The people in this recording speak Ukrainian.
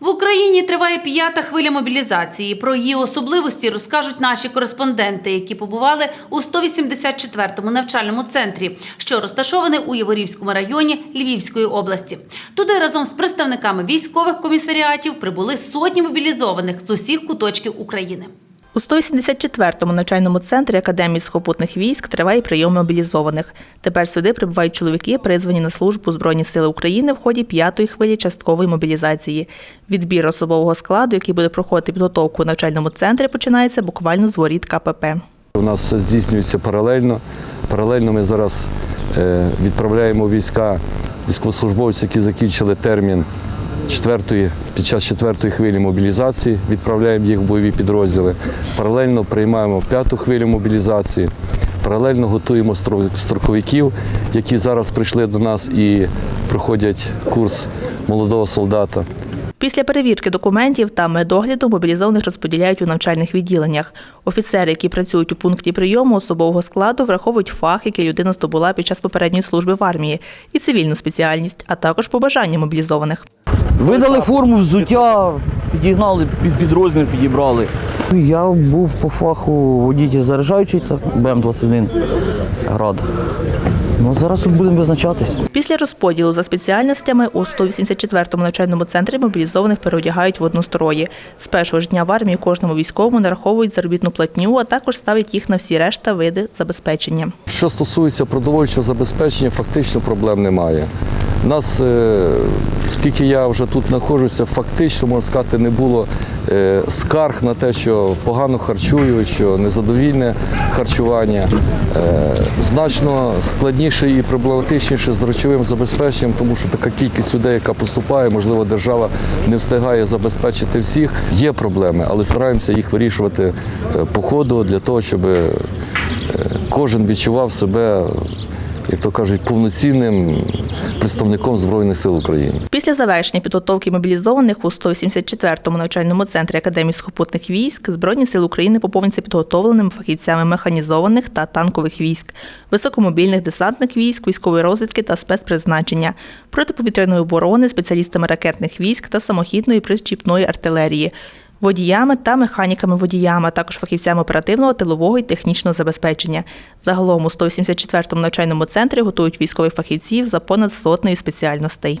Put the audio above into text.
В Україні триває п'ята хвиля мобілізації. Про її особливості розкажуть наші кореспонденти, які побували у 184-му навчальному центрі, що розташований у Яворівському районі Львівської області. Туди разом з представниками військових комісаріатів прибули сотні мобілізованих з усіх куточків України. У 184-му навчальному центрі Академії сухопутних військ триває прийом мобілізованих. Тепер сюди прибувають чоловіки, призвані на службу Збройні Сили України в ході п'ятої хвилі часткової мобілізації. Відбір особового складу, який буде проходити підготовку у навчальному центрі, починається буквально з воріт КПП. У нас все здійснюється паралельно. Паралельно ми зараз е, відправляємо війська військовослужбовців, які закінчили термін четвертої, під час четвертої хвилі мобілізації, відправляємо їх в бойові підрозділи. Паралельно приймаємо п'яту хвилю мобілізації. Паралельно готуємо стро- строковиків, які зараз прийшли до нас і проходять курс молодого солдата. Після перевірки документів та медогляду мобілізованих розподіляють у навчальних відділеннях. Офіцери, які працюють у пункті прийому особового складу, враховують фах, який людина здобула під час попередньої служби в армії, і цивільну спеціальність, а також побажання мобілізованих. Видали форму взуття, підігнали під, під розмір, підібрали. Я був по фаху водій заряджаючий, це БМ-21 град. Ну, зараз тут будемо визначатись. Після розподілу за спеціальностями у 184-му навчальному центрі мобілізованих переодягають в однострої. З першого ж дня в армії кожному військовому нараховують заробітну платню, а також ставлять їх на всі решта види забезпечення. Що стосується продовольчого забезпечення, фактично проблем немає. У нас, е, скільки я вже тут знаходжуся, фактично, можна сказати, не було е, скарг на те, що погано харчують, що незадовільне харчування. Е, Значно складніше і проблематичніше з речовим забезпеченням, тому що така кількість людей, яка поступає, можливо, держава не встигає забезпечити всіх. Є проблеми, але стараємося їх вирішувати по ходу для того, щоб кожен відчував себе, як то кажуть, повноцінним представником Збройних сил України. Після завершення підготовки мобілізованих у 184-му навчальному центрі Академії сухопутних військ Збройні сили України поповнюються підготовленими фахівцями механізованих та танкових військ, високомобільних десантних військ, військової розвідки та спецпризначення, протиповітряної оборони, спеціалістами ракетних військ та самохідної причіпної артилерії. Водіями та механіками-водіями, а також фахівцями оперативного, тилового і технічного забезпечення. Загалом у 184-му навчальному центрі готують військових фахівців за понад сотнею спеціальностей.